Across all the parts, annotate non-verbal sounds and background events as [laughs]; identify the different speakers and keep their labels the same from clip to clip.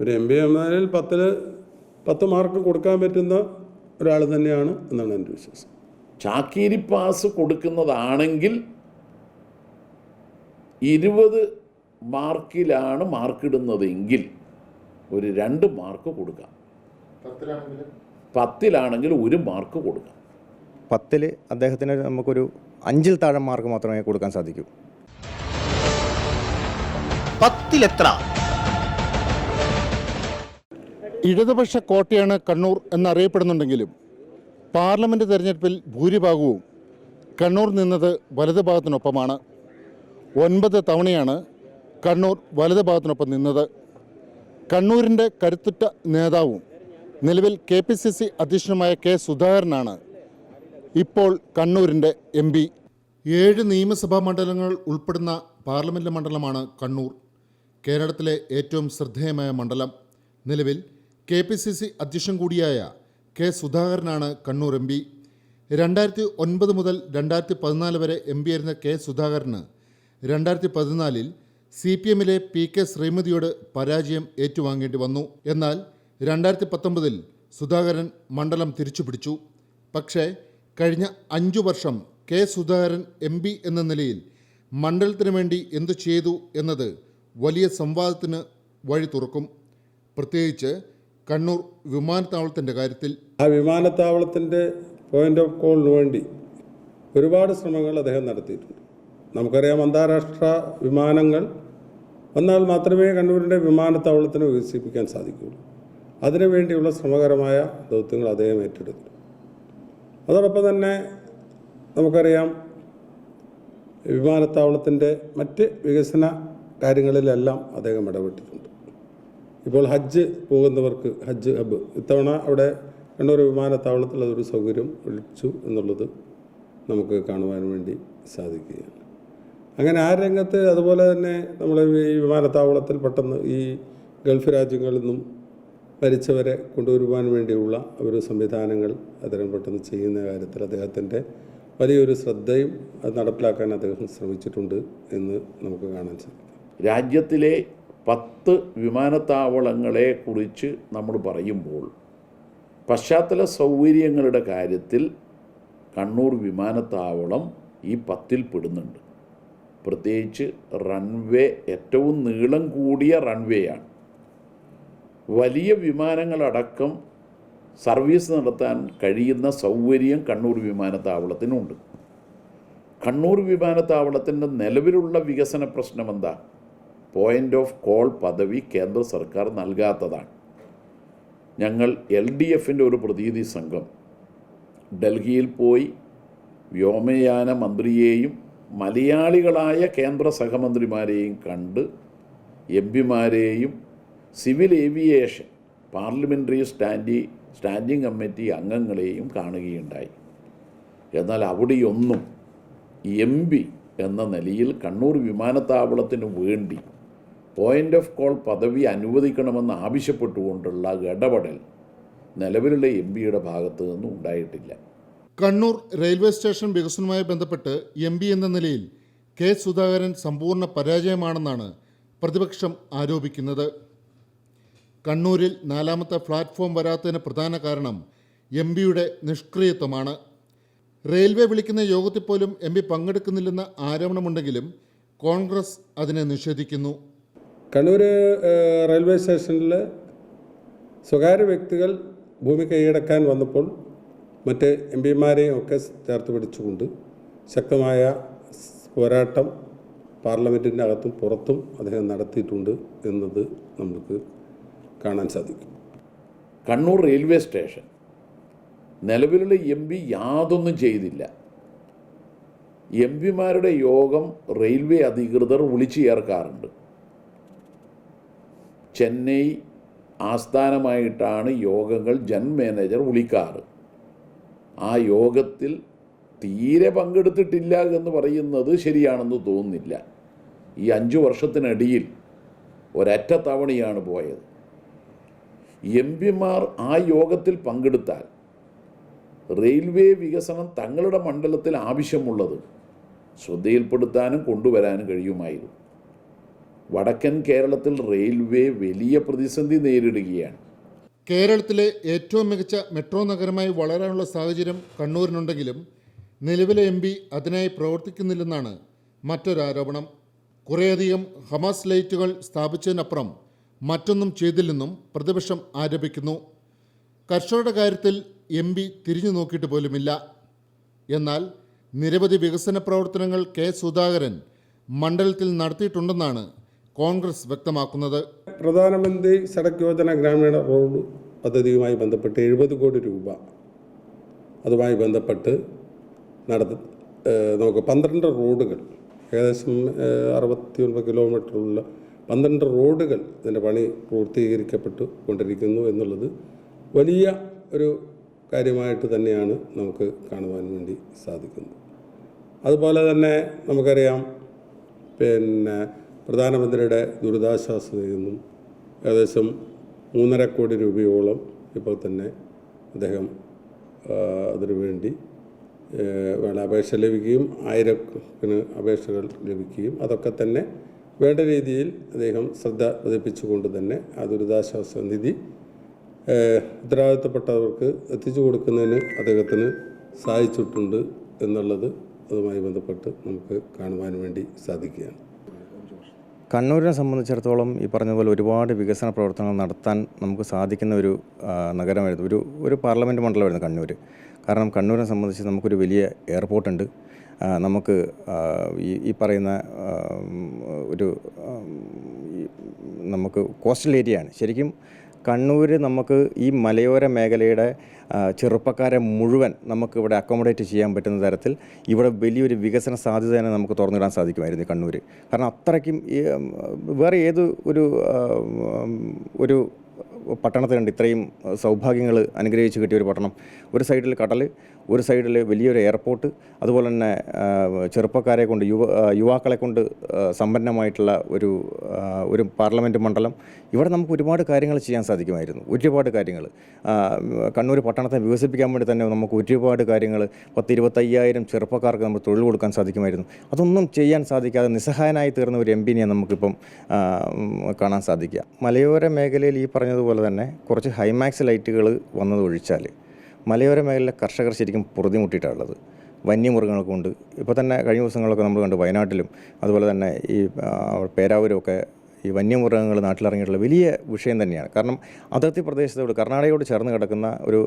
Speaker 1: ഒരു M B എന്നാലിൽ പത്തിൽ പത്ത് മാർക്ക് കൊടുക്കാൻ പറ്റുന്ന ഒരാൾ തന്നെയാണ് എന്നാണ് എന്റെ വിശ്വാസം.
Speaker 2: ചാക്കീരി പാസ് കൊടുക്കുന്നതാണെങ്കിൽ ഇരുപത് മാർക്കിലാണ് മാർക്കിടുന്നതെങ്കിൽ ഒരു രണ്ട് മാർക്ക് കൊടുക്കാം. പത്തിലാണെങ്കിൽ ഒരു മാർക്ക് കൊടുക്കാം.
Speaker 3: പത്തിൽ അദ്ദേഹത്തിന് നമുക്കൊരു അഞ്ചിൽ താഴെ മാർക്ക് മാത്രമേ കൊടുക്കാൻ സാധിക്കൂ.
Speaker 4: പത്തിലെത്ര
Speaker 5: ഇടതുപക്ഷ കോട്ടയാണ് കണ്ണൂർ എന്നറിയപ്പെടുന്നുണ്ടെങ്കിലും പാർലമെന്റ് തെരഞ്ഞെടുപ്പിൽ ഭൂരിഭാഗവും കണ്ണൂർ നിന്നത് വലതു ഭാഗത്തിനൊപ്പമാണ്. ഒൻപത് തവണയാണ് കണ്ണൂർ വലതു ഭാഗത്തിനൊപ്പം നിന്നത്. കണ്ണൂരിന്റെ കരുത്തുറ്റ നേതാവും നിലവിൽ കെ പി സി സി അധ്യക്ഷനുമായ കെ സുധാകരനാണ് ഇപ്പോൾ കണ്ണൂരിന്റെ എം പി. ഏഴ് നിയമസഭാ മണ്ഡലങ്ങൾ ഉൾപ്പെടുന്ന പാർലമെന്റ് മണ്ഡലമാണ് കണ്ണൂർ. കേരളത്തിലെ ഏറ്റവും ശ്രദ്ധേയമായ മണ്ഡലം നിലവിൽ കെ പി സി സി അധ്യക്ഷൻ കൂടിയായ കെ സുധാകരനാണ് കണ്ണൂർ എം പി. രണ്ടായിരത്തി ഒൻപത് മുതൽ രണ്ടായിരത്തി പതിനാല് വരെ എം പി ആയിരുന്ന കെ സുധാകരന് രണ്ടായിരത്തി പതിനാലിൽ സി പി എമ്മിലെ പി കെ ശ്രീമതിയോട് പരാജയം ഏറ്റുവാങ്ങേണ്ടി വന്നു. എന്നാൽ രണ്ടായിരത്തി പത്തൊമ്പതിൽ സുധാകരൻ മണ്ഡലം തിരിച്ചുപിടിച്ചു. പക്ഷേ കഴിഞ്ഞ അഞ്ചു വർഷം കെ സുധാകരൻ എം പി എന്ന നിലയിൽ മണ്ഡലത്തിന് വേണ്ടി എന്തു ചെയ്തു എന്നത് വലിയ സംവാദത്തിന് വഴി തുറക്കും. പ്രത്യേകിച്ച് കണ്ണൂർ വിമാനത്താവളത്തിന്റെ കാര്യത്തിൽ
Speaker 1: ആ വിമാനത്താവളത്തിന്റെ പോയിന്റ് ഓഫ് കോളിന് വേണ്ടി ഒരുപാട് ശ്രമങ്ങൾ അദ്ദേഹം നടത്തിയിട്ടുണ്ട്. നമുക്കറിയാം അന്താരാഷ്ട്ര വിമാനങ്ങൾ വന്നാൽ മാത്രമേ കണ്ണൂരിന്റെ വിമാനത്താവളത്തിന് വികസിപ്പിക്കാൻ സാധിക്കുകയുള്ളൂ. അതിനുവേണ്ടിയുള്ള ശ്രമകരമായ ദൗത്യങ്ങൾ അദ്ദേഹം ഏറ്റെടുത്തു അതോടൊപ്പം തന്നെ നമുക്കറിയാം വിമാനത്താവളത്തിന്റെ മറ്റ് വികസന കാര്യങ്ങളിലെല്ലാം അദ്ദേഹം ഇടപെട്ടിട്ടുണ്ട്. ഇപ്പോൾ ഹജ്ജ് പോകുന്നവർക്ക് ഹജ്ജ് ഹബ്ബ് ഇത്തവണ അവിടെ കണ്ണൂർ വിമാനത്താവളത്തിൽ അതൊരു സൗകര്യം ഒഴിച്ചു എന്നുള്ളത് നമുക്ക് കാണുവാൻ വേണ്ടി സാധിക്കുകയാണ്. അങ്ങനെ ആ രംഗത്ത് അതുപോലെ തന്നെ നമ്മൾ ഈ വിമാനത്താവളത്തിൽ പെട്ടെന്ന് ഈ ഗൾഫ് രാജ്യങ്ങളിൽ നിന്നും മരിച്ചവരെ കൊണ്ടുവരുവാൻ വേണ്ടിയുള്ള ഒരു സംവിധാനങ്ങൾ അദ്ദേഹം പെട്ടെന്ന് ചെയ്യുന്ന കാര്യത്തിൽ അദ്ദേഹത്തിന്റെ വലിയൊരു ശ്രദ്ധയും അത് നടപ്പിലാക്കാൻ അദ്ദേഹം ശ്രമിച്ചിട്ടുണ്ട് എന്ന് നമുക്ക് കാണാൻ സാധിക്കും.
Speaker 2: രാജ്യത്തിലെ പത്ത് വിമാനത്താവളങ്ങളെ കുറിച്ച് നമ്മൾ പറയുമ്പോൾ പശ്ചാത്തല സൗകര്യങ്ങളുടെ കാര്യത്തിൽ കണ്ണൂർ വിമാനത്താവളം ഈ പത്തിൽ പെടുന്നുണ്ട്. പ്രത്യേകിച്ച് റൺവേ ഏറ്റവും നീളം കൂടിയ റൺവേയാണ്. വലിയ വിമാനങ്ങളടക്കം സർവീസ് നടത്താൻ കഴിയുന്ന സൗകര്യം കണ്ണൂർ വിമാനത്താവളത്തിനുണ്ട്. കണ്ണൂർ വിമാനത്താവളത്തിന്റെ നിലവിലുള്ള വികസന പ്രശ്നം എന്താ പോയിന്റ് ഓഫ് കോൾ പദവി കേന്ദ്ര സർക്കാർ നൽകാത്തതാണ്. ഞങ്ങൾ എൽ ഡി എഫിന്റെ ഒരു പ്രതിനിധി സംഘം ഡൽഹിയിൽ പോയി വ്യോമയാന മന്ത്രിയെയും മലയാളികളായ കേന്ദ്ര സഹമന്ത്രിമാരെയും കണ്ട് എം പിമാരെയും സിവിൽ ഏവിയേഷൻ പാർലമെന്ററി സ്റ്റാൻഡി സ്റ്റാൻഡിംഗ് കമ്മിറ്റി അംഗങ്ങളെയും കാണുകയുണ്ടായി. എന്നാൽ അവിടെയൊന്നും എം പി എന്ന നിലയിൽ കണ്ണൂർ വിമാനത്താവളത്തിന് വേണ്ടി പോയിന്റ് ഓഫ് കോൾ പദവി അനുവദിക്കണമെന്ന് ആവശ്യപ്പെട്ടുകൊണ്ടുള്ള ഇടപെടൽ നിലവിലുള്ള എം പിയുടെ ഭാഗത്തു നിന്നും ഉണ്ടായിട്ടില്ല.
Speaker 5: കണ്ണൂർ റെയിൽവേ സ്റ്റേഷൻ വികസനവുമായി ബന്ധപ്പെട്ട് എം പി എന്ന നിലയിൽ കെ സുധാകരൻ സമ്പൂർണ പരാജയമാണെന്നാണ് പ്രതിപക്ഷം ആരോപിക്കുന്നത്. കണ്ണൂരിൽ നാലാമത്തെ പ്ലാറ്റ്ഫോം വരാത്തതിന് പ്രധാന കാരണം എം പിയുടെ നിഷ്ക്രിയത്വമാണ്. റെയിൽവേ വിളിക്കുന്ന യോഗത്തിൽ പോലും എം പി പങ്കെടുക്കുന്നില്ലെന്ന ആരോപണമുണ്ടെങ്കിലും കോൺഗ്രസ് അതിനെ നിഷേധിക്കുന്നു.
Speaker 1: കണ്ണൂർ റെയിൽവേ സ്റ്റേഷനിൽ സ്വകാര്യ വ്യക്തികൾ ഭൂമി കൈയടക്കാൻ വന്നപ്പോൾ മറ്റ് എം പിമാരെയും ഒക്കെ ചേർത്ത് പിടിച്ചുകൊണ്ട് ശക്തമായ പോരാട്ടം പാർലമെന്റിന്റെ അകത്തും പുറത്തും അദ്ദേഹം നടത്തിയിട്ടുണ്ട് എന്നത് നമുക്ക് കാണാൻ സാധിക്കും.
Speaker 2: കണ്ണൂർ റെയിൽവേ സ്റ്റേഷൻ നിലവിലുള്ള എം പി യാതൊന്നും ചെയ്തില്ല. എം പിമാരുടെ യോഗം റെയിൽവേ അധികൃതർ വിളിച്ചു ചേർക്കാറുണ്ട്. ചെന്നൈ ആസ്ഥാനമായിട്ടാണ് യോഗങ്ങൾ ജൻ മാനേജർ വിളിക്കാറ്. ആ യോഗത്തിൽ തീരെ പങ്കെടുത്തിട്ടില്ല എന്ന് പറയുന്നത് ശരിയാണെന്ന് തോന്നുന്നില്ല. ഈ അഞ്ചു വർഷത്തിനടിയിൽ ഒരറ്റ തവണയാണ് പോയത് എം പിമാർ ആ യോഗത്തിൽ പങ്കെടുത്താൽ റെയിൽവേ വികസനം തങ്ങളുടെ മണ്ഡലത്തിൽ ആവശ്യമുള്ളത് ശ്രദ്ധയിൽപ്പെടുത്താനും കൊണ്ടുവരാനും കഴിയുമായിരുന്നു. വടക്കൻ കേരളത്തിൽ റെയിൽവേ വലിയ പ്രതിസന്ധി നേരിടുകയാണ്.
Speaker 5: കേരളത്തിലെ ഏറ്റവും മികച്ച മെട്രോ നഗരമായി വളരാനുള്ള സാഹചര്യം കണ്ണൂരിനുണ്ടെങ്കിലും നിലവിലെ എം പി അതിനായി പ്രവർത്തിക്കുന്നില്ലെന്നാണ് മറ്റൊരാരോപണം കുറേയധികം ഹമാസ് ലൈറ്റുകൾ സ്ഥാപിച്ചതിനപ്പുറം മറ്റൊന്നും ചെയ്തില്ലെന്നും പ്രതിപക്ഷം ആരോപിക്കുന്നു. കർഷകരുടെ കാര്യത്തിൽ എം പി തിരിഞ്ഞു നോക്കിയിട്ട് പോലുമില്ല. എന്നാൽ നിരവധി വികസന പ്രവർത്തനങ്ങൾ കെ സുധാകരൻ മണ്ഡലത്തിൽ നടത്തിയിട്ടുണ്ടെന്നാണ് കോൺഗ്രസ് വ്യക്തമാക്കുന്നത്
Speaker 1: പ്രധാനമന്ത്രി സടക് യോജന ഗ്രാമീണ റോഡ് പദ്ധതിയുമായി ബന്ധപ്പെട്ട് എഴുപത് കോടി രൂപ അതുമായി ബന്ധപ്പെട്ട് നടത്ത നമുക്ക് പന്ത്രണ്ട് റോഡുകൾ ഏകദേശം അറുപത്തി ഒൻപത് കിലോമീറ്ററുള്ള പന്ത്രണ്ട് റോഡുകൾ ഇതിന്റെ പണി പൂർത്തീകരിക്കപ്പെട്ടു കൊണ്ടിരിക്കുന്നു എന്നുള്ളത് വലിയ ഒരു കാര്യമായിട്ട് തന്നെയാണ് നമുക്ക് കാണുവാൻ വേണ്ടി സാധിക്കുന്നത്. അതുപോലെ തന്നെ നമുക്കറിയാം പിന്നെ പ്രധാനമന്ത്രിയുടെ ദുരിതാശ്വാസത്തിൽ നിന്നും ഏകദേശം മൂന്നര കോടി രൂപയോളം ഇപ്പോൾ തന്നെ അദ്ദേഹം അതിനുവേണ്ടി അതിനു വേണ്ടി അപേക്ഷ ലഭിക്കുകയും ആയിരക്കണക്കിന് അപേക്ഷകൾ ലഭിക്കുകയും അതൊക്കെ തന്നെ വേണ്ട രീതിയിൽ അദ്ദേഹം ശ്രദ്ധ പതിപ്പിച്ചുകൊണ്ട് തന്നെ ആ ദുരിതാശ്വാസ നിധി ഉത്തരവാദിത്തപ്പെട്ടവർക്ക് എത്തിച്ചു കൊടുക്കുന്നതിന് അദ്ദേഹത്തിന് സാധിച്ചിട്ടുണ്ട് എന്നുള്ളത് അതുമായി ബന്ധപ്പെട്ട് നമുക്ക് കാണുവാൻ വേണ്ടി സാധിക്കുകയാണ്.
Speaker 3: കണ്ണൂരിനെ സംബന്ധിച്ചിടത്തോളം ഈ പറഞ്ഞതുപോലെ ഒരുപാട് വികസന പ്രവർത്തനങ്ങൾ നടത്താൻ നമുക്ക് സാധിക്കുന്ന ഒരു നഗരമായിരുന്നു. ഒരു ഒരു പാർലമെന്റ് മണ്ഡലമായിരുന്നു കണ്ണൂർ കാരണം കണ്ണൂരിനെ സംബന്ധിച്ച് നമുക്കൊരു വലിയ എയർപോർട്ടുണ്ട് നമുക്ക് ഈ ഈ പറയുന്ന ഒരു നമുക്ക് കോസ്റ്റൽ ഏരിയ ആണ് ശരിക്കും കണ്ണൂർ നമുക്ക് ഈ മലയോര മേഖലയുടെ ചെറുപ്പക്കാരെ മുഴുവൻ നമുക്ക് ഇവിടെ അക്കോമഡേറ്റ് ചെയ്യാൻ പറ്റുന്ന തരത്തിൽ ഇവിടെ വലിയൊരു വികസന സാധ്യത തന്നെ നമുക്ക് തുറന്നിടാൻ സാധിക്കുമായിരുന്നു കണ്ണൂർ കാരണം അത്രയ്ക്കും വേറെ ഏത് ഒരു ഒരു പട്ടണത്തിനുണ്ട് ഇത്രയും സൗഭാഗ്യങ്ങൾ അനുഗ്രഹിച്ച് കിട്ടിയ ഒരു പട്ടണം. ഒരു സൈഡിൽ കടൽ ഒരു സൈഡിൽ വലിയൊരു എയർപോർട്ട് അതുപോലെ തന്നെ ചെറുപ്പക്കാരെ കൊണ്ട് യുവ യുവാക്കളെ കൊണ്ട് സമ്പന്നമായിട്ടുള്ള ഒരു ഒരു പാർലമെന്റ് മണ്ഡലം. ഇവിടെ നമുക്ക് ഒരുപാട് കാര്യങ്ങൾ ചെയ്യാൻ സാധിക്കുമായിരുന്നു. ഒരുപാട് കാര്യങ്ങൾ. കണ്ണൂർ പട്ടണത്തെ വികസിപ്പിക്കാൻ വേണ്ടി തന്നെ നമുക്ക് ഒരുപാട് കാര്യങ്ങൾ. പത്ത് ഇരുപത്തയ്യായിരം ചെറുപ്പക്കാർക്ക് നമുക്ക് തൊഴിൽ കൊടുക്കാൻ സാധിക്കുമായിരുന്നു. അതൊന്നും ചെയ്യാൻ സാധിക്കാതെ നിസ്സഹായനായി തീർന്ന ഒരു എം പിനെ നമുക്കിപ്പം കാണാൻ സാധിക്കുക. മലയോര മേഖലയിൽ ഈ പറഞ്ഞതുപോലെ തന്നെ കുറച്ച് ഹൈമാക്സ് ലൈറ്റുകൾ വന്നത് ഒഴിച്ചാൽ മലയോര മേഖലയിലെ കർഷകർ ശരിക്കും പൊറുതിമുട്ടിയിട്ടുള്ളത്. വന്യമൃഗങ്ങൾ കൊണ്ട് ഇപ്പോൾ തന്നെ കഴിഞ്ഞ ദിവസങ്ങളൊക്കെ നമ്മൾ കണ്ടു വയനാട്ടിലും അതുപോലെ തന്നെ ഈ പേരാവൂരൊക്കെ ഈ വന്യമൃഗങ്ങൾ നാട്ടിലിറങ്ങിയിട്ടുള്ള വലിയ വിഷയം തന്നെയാണ്. കാരണം അതിർത്തി പ്രദേശത്തോട് കർണാടകയോട് ചേർന്ന് കിടക്കുന്ന ഒരു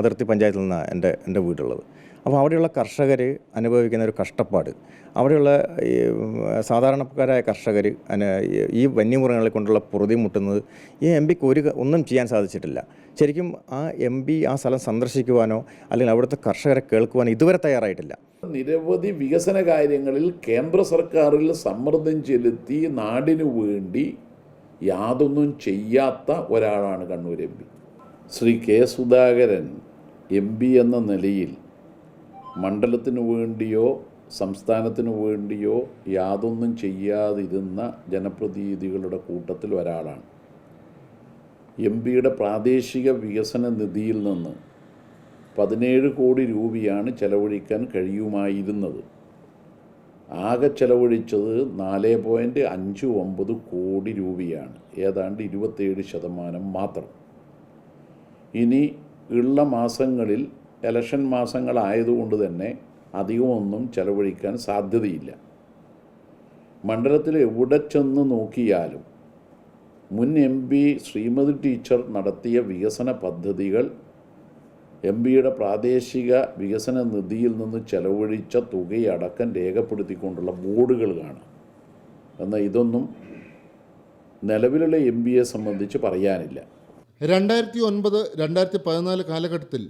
Speaker 3: അതിർത്തി പഞ്ചായത്തിൽ നിന്നാണ് എന്റെ എന്റെ വീടുള്ളത്. അപ്പോൾ അവിടെയുള്ള കർഷകർ അനുഭവിക്കുന്ന ഒരു കഷ്ടപ്പാട്. അവിടെയുള്ള ഈ സാധാരണക്കാരായ കർഷകർ ഈ വന്യമൃഗങ്ങളെ കൊണ്ടുള്ള പൊറുതി മുട്ടുന്നത് ഈ എം പിക്ക് ഒരു ഒന്നും ചെയ്യാൻ സാധിച്ചിട്ടില്ല. ശരിക്കും ആ എം പി ആ സ്ഥലം സന്ദർശിക്കുവാനോ അല്ലെങ്കിൽ അവിടുത്തെ കർഷകരെ കേൾക്കുവാനോ ഇതുവരെ തയ്യാറായിട്ടില്ല.
Speaker 2: നിരവധി വികസന കാര്യങ്ങളിൽ കേന്ദ്ര സർക്കാരിൽ സമ്മർദ്ദം ചെലുത്തി നാടിനു വേണ്ടി യാതൊന്നും ചെയ്യാത്ത ഒരാളാണ് Kannur M P. Shri K Sudhakaran M P എന്ന നിലയിൽ മണ്ഡലത്തിനു വേണ്ടിയോ സംസ്ഥാനത്തിനു വേണ്ടിയോ യാതൊന്നും ചെയ്യാതിരുന്ന ജനപ്രതിനിധികളുടെ കൂട്ടത്തിൽ ഒരാളാണ്. എം പിയുടെ പ്രാദേശിക വികസന നിധിയിൽ നിന്ന് പതിനേഴ് കോടി രൂപയാണ് ചെലവഴിക്കാൻ കഴിയുമായിരുന്നത്. ആകെ ചെലവഴിച്ചത് നാല് പോയിന്റ് അഞ്ച് ഒമ്പത് കോടി രൂപയാണ്. ഏതാണ്ട് ഇരുപത്തേഴ് ശതമാനം മാത്രം. ഇനി ഉള്ള മാസങ്ങളിൽ ഇലക്ഷൻ മാസങ്ങളായതുകൊണ്ട് തന്നെ അധികമൊന്നും ചെലവഴിക്കാൻ സാധ്യതയില്ല. മണ്ഡലത്തിൽ എവിടെ ചെന്ന് നോക്കിയാലും മുൻ എം പി ശ്രീമതി ടീച്ചർ നടത്തിയ വികസന പദ്ധതികൾ എം പിയുടെ പ്രാദേശിക വികസന നിധിയിൽ നിന്ന് ചെലവഴിച്ച തുകയടക്കം രേഖപ്പെടുത്തിക്കൊണ്ടുള്ള ബോർഡുകൾ കാണാം. എന്നാൽ ഇതൊന്നും നിലവിലുള്ള എം പിയെ സംബന്ധിച്ച് പറയാനില്ല.
Speaker 5: രണ്ടായിരത്തി ഒൻപത് രണ്ടായിരത്തി പതിനാല് കാലഘട്ടത്തിൽ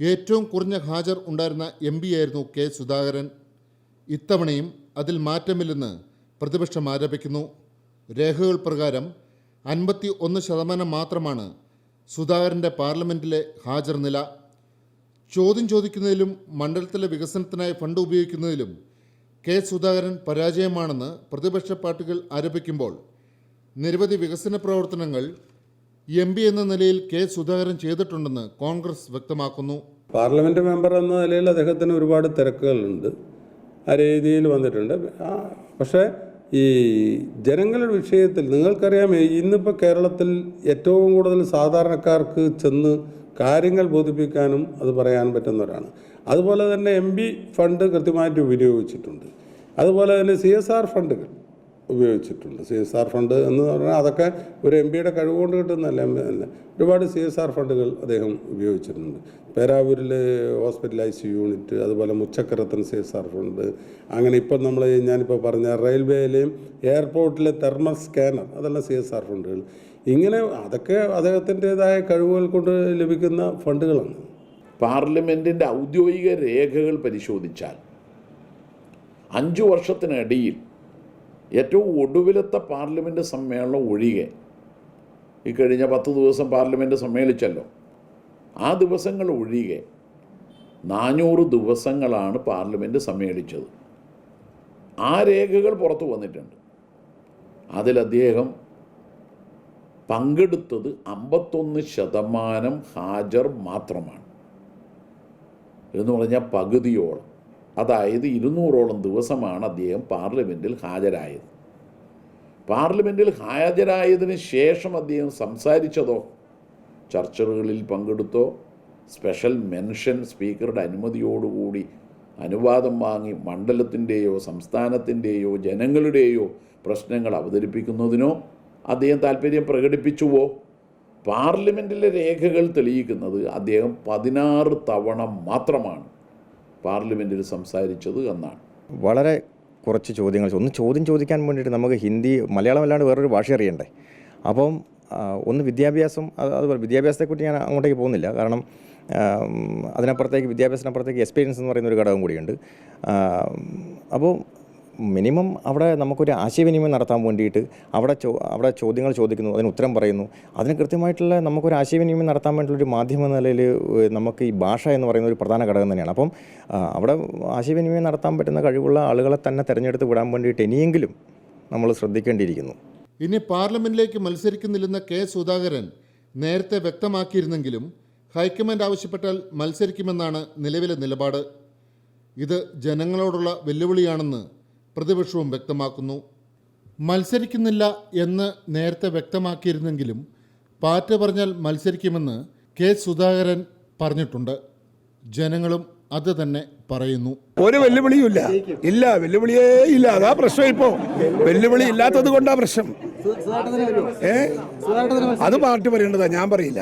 Speaker 5: ഏറ്റവും കുറഞ്ഞ ഹാജർ ഉണ്ടായിരുന്ന എം ആയിരുന്നു കെ സുധാകരൻ. ഇത്തവണയും അതിൽ മാറ്റമില്ലെന്ന് പ്രതിപക്ഷം ആരോപിക്കുന്നു. രേഖകൾ പ്രകാരം അൻപത്തി ഒന്ന് ശതമാനം മാത്രമാണ് സുധാകരന്റെ പാർലമെന്റിലെ ഹാജർ നില. ചോദ്യം ചോദിക്കുന്നതിലും മണ്ഡലത്തിലെ വികസനത്തിനായി ഫണ്ട് ഉപയോഗിക്കുന്നതിലും കെ സുധാകരൻ പരാജയമാണെന്ന് പ്രതിപക്ഷ പാർട്ടികൾ ആരോപിക്കുമ്പോൾ നിരവധി വികസന പ്രവർത്തനങ്ങൾ എം പി എന്ന നിലയിൽ കെ സുധാകരൻ ചെയ്തിട്ടുണ്ടെന്ന് കോൺഗ്രസ് വ്യക്തമാക്കുന്നു.
Speaker 1: പാർലമെന്റ് മെമ്പർ എന്ന നിലയിൽ അദ്ദേഹത്തിന് ഒരുപാട് തിരക്കുകളുണ്ട്. ആ രീതിയിൽ വന്നിട്ടുണ്ട്. പക്ഷെ ഈ ജനങ്ങളുടെ വിഷയത്തിൽ നിങ്ങൾക്കറിയാം ഇന്നിപ്പോൾ കേരളത്തിൽ ഏറ്റവും കൂടുതൽ സാധാരണക്കാർക്ക് ചെന്ന് കാര്യങ്ങൾ ബോധിപ്പിക്കാനും അത് പറയാൻ പറ്റുന്നവരാണ്. അതുപോലെ തന്നെ എം ഫണ്ട് കൃത്യമായിട്ട് ഉപയോഗിച്ചിട്ടുണ്ട്. അതുപോലെ തന്നെ സി ഫണ്ടുകൾ. ഉപയോഗിച്ചിട്ടുണ്ട്. സി എസ് ആർ ഫണ്ട് എന്ന് പറഞ്ഞാൽ അതൊക്കെ ഒരു എം പിയുടെ കഴിവുകൊണ്ട് കിട്ടുന്നതല്ല? അല്ല. ഒരുപാട് സി എസ് ആർ ഫണ്ടുകൾ അദ്ദേഹം ഉപയോഗിച്ചിട്ടുണ്ട്. പേരാവൂരിൽ ഹോസ്പിറ്റൽ ഐ സി യൂണിറ്റ് അതുപോലെ മുച്ചക്കരത്തൻ സി എസ് ആർ ഫണ്ട്. അങ്ങനെ ഇപ്പം നമ്മൾ ഞാനിപ്പോൾ പറഞ്ഞ റെയിൽവേയിലെയും എയർപോർട്ടിലെ തെർമൽ സ്കാനർ അതെല്ലാം സി എസ് ആർ ഫണ്ടുകൾ. ഇങ്ങനെ അതൊക്കെ അദ്ദേഹത്തിന്റെതായ കഴിവുകൾ കൊണ്ട് ലഭിക്കുന്ന ഫണ്ടുകളാണ്.
Speaker 2: പാർലമെന്റിന്റെ ഔദ്യോഗിക രേഖകൾ പരിശോധിച്ചാൽ അഞ്ചു വർഷത്തിനിടയിൽ ഏറ്റവും ഒടുവിലത്തെ പാർലമെന്റ് സമ്മേളനം ഒഴികെ ഈ കഴിഞ്ഞ പത്ത് ദിവസം പാർലമെന്റ് സമ്മേളിച്ചല്ലോ ആ ദിവസങ്ങൾ ഒഴികെ നാനൂറ് ദിവസങ്ങളാണ് പാർലമെന്റ് സമ്മേളിച്ചത്. ആ രേഖകൾ പുറത്തു വന്നിട്ടുണ്ട്. അതിൽ അദ്ദേഹം പങ്കെടുത്തത് അമ്പത്തൊന്ന് ശതമാനം ഹാജർ മാത്രമാണ്. എന്ന് പറഞ്ഞാൽ പകുതിയോളം. അതായത് ഇരുന്നൂറോളം ദിവസമാണ് അദ്ദേഹം പാർലമെന്റിൽ ഹാജരായത്. പാർലമെന്റിൽ ഹാജരായതിന് ശേഷം അദ്ദേഹം സംസാരിച്ചതോ ചർച്ചകളിൽ പങ്കെടുത്തോ സ്പെഷ്യൽ മെൻഷൻ സ്പീക്കറുടെ അനുമതിയോടുകൂടി അനുവാദം വാങ്ങി മണ്ഡലത്തിന്റെയോ സംസ്ഥാനത്തിന്റെയോ ജനങ്ങളുടെയോ പ്രശ്നങ്ങൾ അവതരിപ്പിക്കുന്നതിനോ അദ്ദേഹം താല്പര്യം പ്രകടിപ്പിച്ചുവോ? പാർലമെന്റിലെ രേഖകൾ തെളിയിക്കുന്നത് അദ്ദേഹം പതിനാറ് തവണ മാത്രമാണ്. പാർലമെന്റിൽ സംസാരിച്ചത് എന്നാണ്.
Speaker 3: വളരെ കുറച്ച് ചോദ്യങ്ങൾ. ഒന്ന് ചോദ്യം ചോദിക്കാൻ വേണ്ടിയിട്ട് നമുക്ക് ഹിന്ദി മലയാളം അല്ലാണ്ട് വേറൊരു ഭാഷ അറിയണ്ടേ? അപ്പം ഒന്ന് വിദ്യാഭ്യാസം അത് അതുപോലെ വിദ്യാഭ്യാസത്തെക്കുറിച്ച് ഞാൻ അങ്ങോട്ടേക്ക് പോകുന്നില്ല. കാരണം അതിനപ്പുറത്തേക്ക് വിദ്യാഭ്യാസത്തിനപ്പുറത്തേക്ക് എക്സ്പീരിയൻസ് എന്ന് പറയുന്ന ഒരു ഘടകം കൂടിയുണ്ട്. അപ്പോൾ മിനിമം അവിടെ നമുക്കൊരു ആശയവിനിമയം നടത്താൻ വേണ്ടിയിട്ട് അവിടെ ചോ അവിടെ ചോദ്യങ്ങൾ ചോദിക്കുന്നു അതിന് ഉത്തരം പറയുന്നു. അതിന് കൃത്യമായിട്ടുള്ള നമുക്കൊരു ആശയവിനിമയം നടത്താൻ വേണ്ടിയുള്ള ഒരു മാധ്യമ എന്ന നിലയിൽ നമുക്ക് ഈ ഭാഷ എന്ന് പറയുന്ന ഒരു പ്രധാന ഘടകം തന്നെയാണ്. അപ്പം അവിടെ ആശയവിനിമയം നടത്താൻ പറ്റുന്ന കഴിവുള്ള ആളുകളെ തന്നെ തിരഞ്ഞെടുത്ത് വിടാൻ വേണ്ടിയിട്ട് ഇനിയെങ്കിലും നമ്മൾ ശ്രദ്ധിക്കേണ്ടിയിരിക്കുന്നു.
Speaker 5: ഇനി പാർലമെന്റിലേക്ക് മത്സരിക്കുന്നില്ലെന്ന കെ സുധാകരൻ നേരത്തെ വ്യക്തമാക്കിയിരുന്നെങ്കിലും ഹൈക്കമാൻഡ് ആവശ്യപ്പെട്ടാൽ മത്സരിക്കുമെന്നാണ് നിലവിലെ നിലപാട്. ഇത് ജനങ്ങളോടുള്ള വെല്ലുവിളിയാണെന്ന് പ്രതിപക്ഷവും വ്യക്തമാക്കുന്നു. മത്സരിക്കുന്നില്ല എന്ന് നേരത്തെ വ്യക്തമാക്കിയിരുന്നെങ്കിലും പാറ്റ പറഞ്ഞാൽ മത്സരിക്കുമെന്ന് കെ സുധാകരൻ പറഞ്ഞിട്ടുണ്ട്. ജനങ്ങളും അത് തന്നെ പറയുന്നു.
Speaker 4: ഒരു വെല്ലുവിളിയും ഇല്ല. ഇല്ല വെല്ലുവിളിയേ ഇല്ല. അതാ പ്രശ്നം ഇപ്പോ. വെല്ലുവിളി ഇല്ലാത്തത് കൊണ്ടാ പ്രശ്നം. ഏ? അത് പാർട്ടി പറയേണ്ടതാ. ഞാൻ പറയില്ല.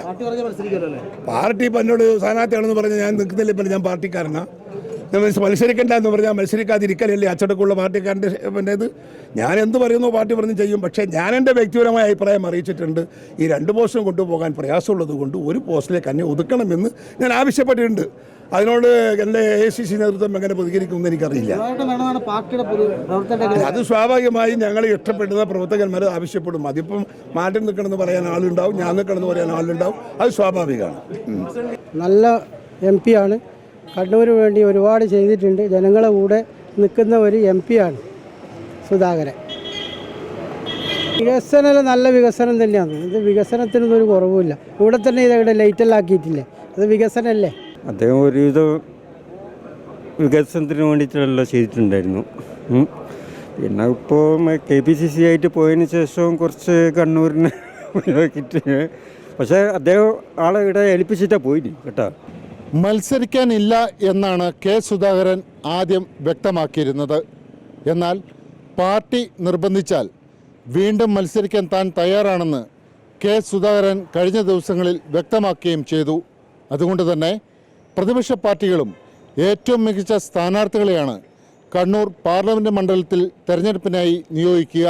Speaker 4: പാർട്ടി ഇപ്പൊ എന്നോട് സ്ഥാനാർത്ഥിയാണെന്ന് പറഞ്ഞാൽ ഞാൻ നിൽക്കുന്നില്ല. ഇപ്പൊ ഞാൻ പാർട്ടിക്കാരനാ. മത്സരിക്കണ്ട എന്ന് പറഞ്ഞാൽ മത്സരിക്കാതിരിക്കലല്ലേ അച്ചടക്കമുള്ള പാർട്ടിക്കാരന്റെ പിന്നെ ഇത്? ഞാൻ എന്ത് പറയുന്നു പാർട്ടി പറഞ്ഞ് ചെയ്യും. പക്ഷേ ഞാൻ എന്റെ വ്യക്തിപരമായ അഭിപ്രായം അറിയിച്ചിട്ടുണ്ട്. ഈ രണ്ട് പോസ്റ്റും കൊണ്ടുപോകാൻ പ്രയാസമുള്ളത് കൊണ്ട് ഒരു പോസ്റ്റിലേക്ക് തന്നെ ഒതുക്കണമെന്ന് ഞാൻ ആവശ്യപ്പെട്ടിട്ടുണ്ട്. അതിനോട് എന്റെ എ സി സി നേതൃത്വം എങ്ങനെ പ്രതികരിക്കുമെന്ന് എനിക്കറിയില്ല. അത് സ്വാഭാവികമായും ഞങ്ങൾ ഇഷ്ടപ്പെടുന്ന പ്രവർത്തകന്മാർ ആവശ്യപ്പെടും. അതിപ്പം മാറ്റി നിൽക്കണമെന്ന് പറയാൻ ആളുണ്ടാവും ഞാൻ നിൽക്കണമെന്ന് പറയാൻ ആളുണ്ടാവും. അത് സ്വാഭാവികമാണ്.
Speaker 6: നല്ല എം പി ആണ്. കണ്ണൂര് വേണ്ടി ഒരുപാട് ചെയ്തിട്ടുണ്ട്. ജനങ്ങളെ കൂടെ നിൽക്കുന്ന ഒരു എം പി ആണ് സുധാകരൻ. വികസനം നല്ല വികസനം തന്നെയാണ്. ഇത് വികസനത്തിനൊന്നും ഒരു കുറവുമില്ല. ഇവിടെ തന്നെ ഇതവിടെ ലൈറ്റെല്ലാം ആക്കിയിട്ടില്ലേ? അത് വികസനമല്ലേ
Speaker 7: അദ്ദേഹം ഒരുവിധ വികസനത്തിന് വേണ്ടിയിട്ടുള്ള ചെയ്തിട്ടുണ്ടായിരുന്നു. പിന്നെ ഇപ്പോൾ കെ പി സി സി ആയിട്ട് പോയതിന് ശേഷവും കുറച്ച് കണ്ണൂരിനെ [laughs] ഒഴിവാക്കിയിട്ട് പക്ഷേ അദ്ദേഹം ആളെ ഇവിടെ ഏൽപ്പിച്ചിട്ടാണ് പോയിന് കേട്ടോ.
Speaker 5: മത്സരിക്കാനില്ല എന്നാണ് കെ സുധാകരൻ ആദ്യം വ്യക്തമാക്കിയിരുന്നത്. എന്നാൽ പാർട്ടി നിർബന്ധിച്ചാൽ വീണ്ടും മത്സരിക്കാൻ താൻ തയ്യാറാണെന്ന് കെ സുധാകരൻ കഴിഞ്ഞ ദിവസങ്ങളിൽ വ്യക്തമാക്കുകയും ചെയ്തു. അതുകൊണ്ട് തന്നെ പ്രതിപക്ഷ പാർട്ടികളും ഏറ്റവും മികച്ച സ്ഥാനാർത്ഥികളെയാണ് കണ്ണൂർ പാർലമെന്റ് മണ്ഡലത്തിൽ തെരഞ്ഞെടുപ്പിനായി നിയോഗിക്കുക.